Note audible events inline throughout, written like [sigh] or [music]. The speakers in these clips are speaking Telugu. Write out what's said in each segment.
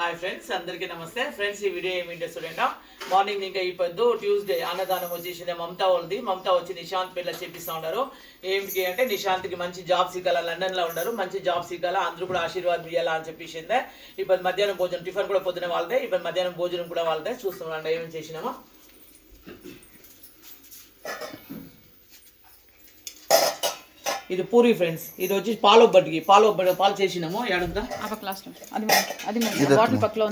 హాయ్ ఫ్రెండ్స్ అందరికీ నమస్తే. ఫ్రెండ్స్ ఈ వీడియో ఏమిటో చూడండి. మార్నింగ్ ఇంకా ఇప్పుడు ట్యూస్డే అన్నదానం వచ్చేసింది. మమతా వాళ్ళది. మమతా వచ్చి నిశాంత్ పిల్ల చెప్పిస్తూ ఉన్నారు. ఏమిటి అంటే నిశాంత్కి మంచి జాబ్ సీకాల లండన్లో ఉన్నారు. మంచి జాబ్ సీకాల అందరూ కూడా ఆశీర్వాదం ఇవ్వాలా అని చెప్పేసిందే. ఇప్పుడు మధ్యాహ్నం భోజనం టిఫిన్ కూడా పొద్దున వాళ్ళదే. ఇప్పుడు మధ్యాహ్నం భోజనం కూడా వాళ్ళదే. చూస్తున్నాం ఏమేమి చేసినామో. ఇది పూరి ఫ్రెండ్స్. ఇది వచ్చి పాలు ఒబ్బటికి. పాలు పాలు చేసినాము. అది అది బాటిల్ పక్కలో.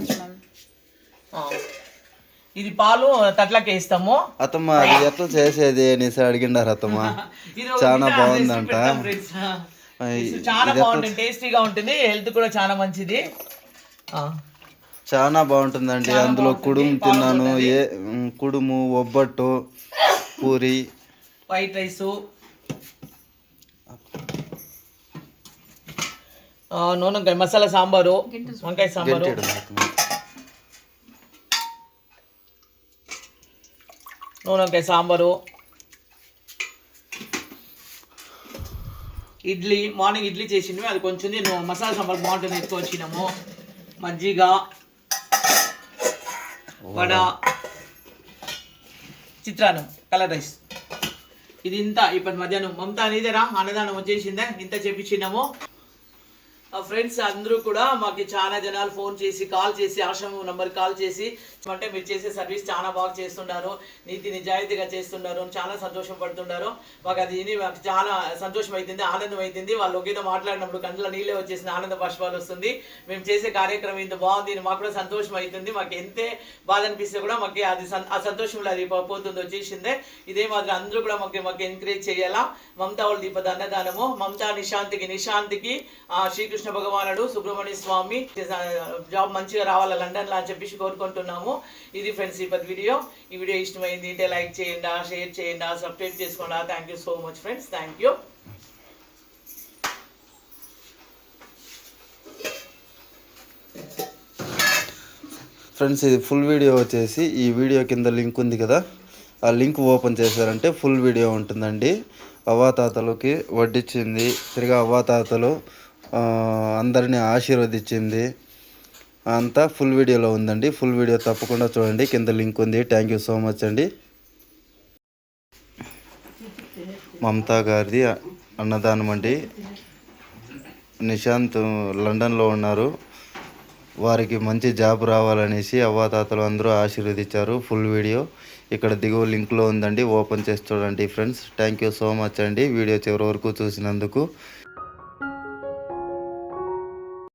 ఇది పాలు తట్లకి వేస్తాము అత్తమ్మ అది ఎట్లా చేసేది అనేసి అడిగిండారు అత్తమ్మ. [laughs] చాలా బాగుందంట. చాలా బాగుంటుంది టేస్టీగా ఉంటుంది హెల్త్ కూడా చాలా మంచిది. ఆ. చాలా బాగుంటుందండి. అందులో. కుడుము తిన్నాను. ఏ కుడుము ఒబ్బట్టు పూరి. వైట్ రైస్ నూనె వంకాయ మసాలా సాంబారు వంకాయ సాంబారు. నూనె వంకాయ సాంబారు. ఇడ్లీ మార్నింగ్ ఇడ్లీ చేసిండ్వి అది కొంచెం నేను మసాలా సాంబార్ బాగుంటుంది. ఎత్తుకొచ్చినాము మజ్జిగ వడ చిత్రాన్నం కలర్ రైస్. ఇది ఇంత. ఇప్పుడు మధ్యాహ్నం మమతా అనేదేరా అన్నదానం వచ్చేసిందే. ఇంత చేపించినాము. ఫ్రెండ్స్ అందరూ కూడా మాకు చాలా జనాలు ఫోన్ చేసి కాల్ చేసి ఆశ్రమం నంబర్ కాల్ చేసి అంటే మీరు చేసే సర్వీస్ చాలా బాగా చేస్తున్నారు నీతి నిజాయితీగా చేస్తున్నారు చాలా సంతోషం పడుతున్నారు. మాకు అది విని మాకు చాలా సంతోషం అవుతుంది ఆనందం అవుతుంది వాళ్ళు ఒకేదో మాట్లాడినప్పుడు కంట్లో నీళ్ళే వచ్చేసిన ఆనంద బాష్పాలు వస్తుంది. మేము చేసే కార్యక్రమం ఇంత బాగుంది అని మాకు కూడా సంతోషం అవుతుంది. మాకు ఎంతే బాధ అనిపిస్తే కూడా మాకు అది ఆ సంతోషంలో అది పోతుంది వచ్చేసిందే. ఇదే మాకు అందరూ కూడా మాకు మాకు ఎంకరేజ్ చేయాలా? మమతా వాళ్ళ దీపద అన్నదానము మమతా నిశాంతికి నిశాంతికి శ్రీకృష్ణ కృష్ణ భగవానుడు సుబ్రహ్మణ్య స్వామి జాబ్ మంచిగా రావాలా లండన్ అని చెప్పేసి కోరుకుంటున్నాము. ఇది ఫ్రెండ్స్ ఈ వీడియో. ఈ వీడియో ఇష్టమైంది అంటే లైక్ చేయండి షేర్ చేయండి సబ్స్క్రైబ్ చేసుకోండి. Thank you so much friends thank you friends ఇది ఫుల్ వీడియో వచ్చేసి ఈ వీడియో కింద లింక్ ఉంది కదా. ఆ లింక్ ఓపెన్ చేశారంటే ఫుల్ వీడియో ఉంటుందండి. అవ్వాతాతలకి వడ్డించింది తిరిగి అవ్వాతాతలు అందరినీ ఆశీర్వదించింది. అంతా ఫుల్ వీడియోలో ఉందండి. ఫుల్ వీడియో తప్పకుండా చూడండి. కింద లింక్ ఉంది. థ్యాంక్ యూ సో మచ్ అండి. మమతా గారిది అన్నదానం అండి. నిశాంత్ లండన్లో ఉన్నారు. వారికి మంచి జాబ్ రావాలనేసి అవ్వాతాతలు అందరూ ఆశీర్వదించారు. Full video. ఇక్కడ దిగువ లింక్లో ఉందండి. ఓపెన్ చేసి చూడండి friends. Thank you so much అండి. వీడియో చివరి వరకు చూసినందుకు.